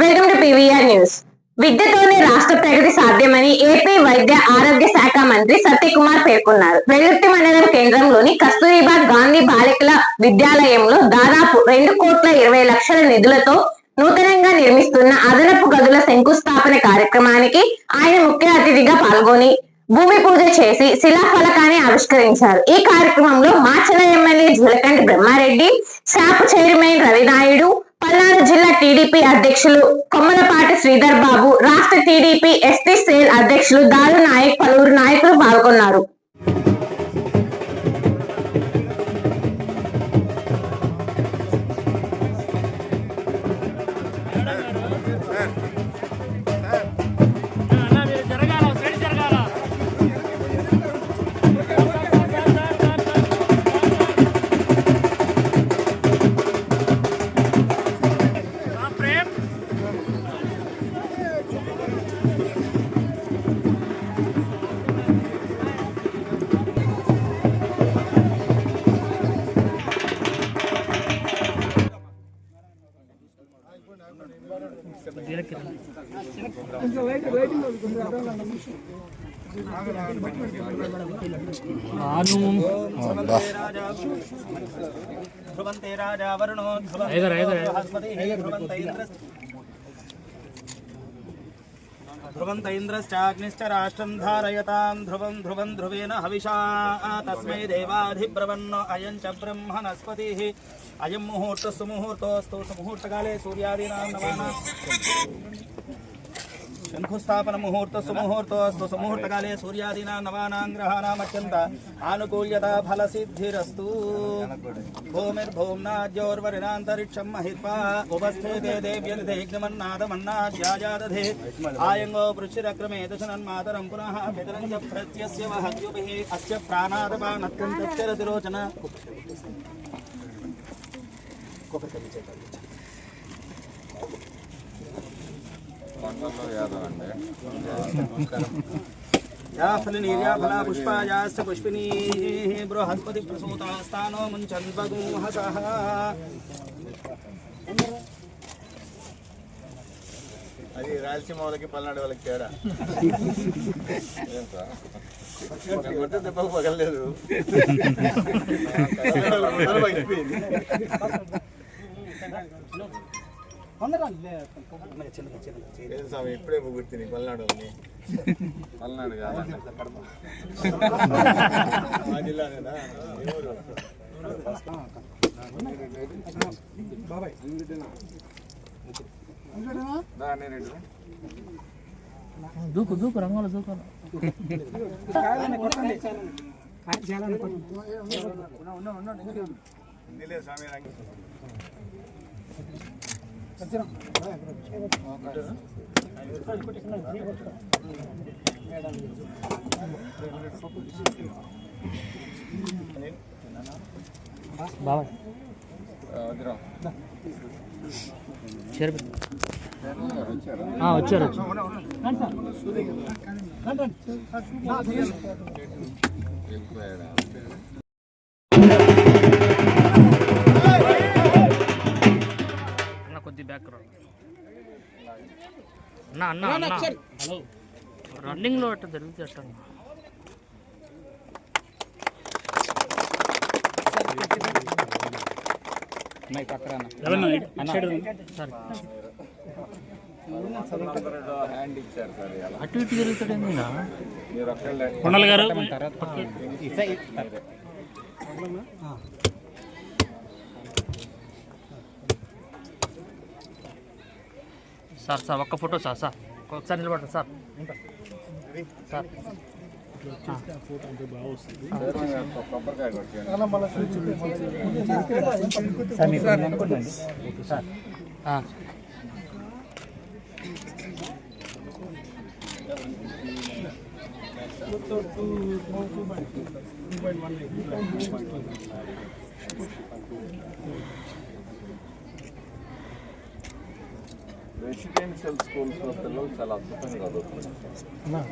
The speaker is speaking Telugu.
Welcome to PVR news. విద్యతోనే రాష్ట్ర ప్రగతి సాధ్యమని ఏపీ వైద్య ఆరోగ్య శాఖ మంత్రి సత్యకుమార్ పేర్కొన్నారు. వెల్లుర్తి మండలం కేంద్రంలోని కస్తూరిబా గాంధీ బాలికల విద్యాలయంలో దాదాపు రెండు కోట్ల ఇరవై లక్షల నిధులతో నూతనంగా నిర్మిస్తున్న అదనపు గదుల శంకుస్థాపన కార్యక్రమానికి ఆయన ముఖ్య అతిథిగా పాల్గొని భూమి పూజ చేసి శిలాఫలకాన్ని ఆవిష్కరించారు. ఈ కార్యక్రమంలో Macherla MLA Julakanti Brahmareddy SAAP chairman Ravinaidu TDP అధ్యక్షులు కొమ్మలపాటి శ్రీధర్ బాబు రాష్ట్ర టీడీపీ ఎస్టీ సేల్ అధ్యక్షులు దారు నాయక్ పలువురు నాయకులు పాల్గొన్నారు. ಧ್ರುವಂತೆ ರಾಜ ವರುಣೋ ಧ್ರುವಂತೆ ధ్రువం ఐదరు. రాష్ట్రం ధారయతాం. ధ్రువం ధ్రువం ధ్రువేణ హవిషా. తస్మై దేవాధిబ్రవన్నో అయం చ బ్రహ్మణస్పతి అయం ముహూర్త సుముహూర్తోస్తు సుముహూర్తకాలే సూర్యాదీనాం నవానాం శంకుస్థాపన ముహూర్త సుముహూర్తోస్తు సుముహూర్తకాలే సూర్యాదీనా నవానాం గ్రహాణామత్యంత ఆనుకూల్యత ఫలసిద్ధిరస్తు భూమిర్భూమ్నాద్యోర్వరిణాంతరిక్షం మహిత్వా ఉపస్థితే దేవ్యనిధేగ్నమన్నాదమన్నాద్యాజాదధే ఆయంగో వృశ్చిరక్రమే దశనన్మాతరం పునః పితరం చ ప్రత్యస్య వహద్యుభిः అస్య కొండల్లో యాదవ్ అండి. యాఫలనీర్యాఫలా పుష్పాయాశ్చ పుష్పిణీः బృహస్పతి ప్రసూతాస్థానో ముంచన్వగూహసः అది రాయలసీమ వాళ్ళకి పల్నాడు వాళ్ళకి తేడా కొడితే దెబ్బకు పగలలేదు. అయిపోయింది లేదు స్వామి ఇప్పుడే పల్నాడు పల్నాడు కాదు దూకు దూకు రంగులు దూకాలి స్వామి రంగి బాబాయ్. చేరు వచ్చారు వచ్చారు బ్యాక్గ్రౌండ్ అన్న అన్న అన్న. హలో రన్నింగ్లో అట్ట జరిగితే అట్ట అన్న. సరే హ్యాండ్ ఇచ్చారు సార్. ఇలా అటు ఇటు ఒక్కళ్ళే కొండల గారు సార్ సార్ ఒక్క ఫోటో సార్ సార్ ఒకసారి నిలబడండి సార్ సార్ కొబ్బరికాయ Residential స్కూల్స్లో పిల్లలు చాలా అద్భుతంగా చదువుతున్నారు.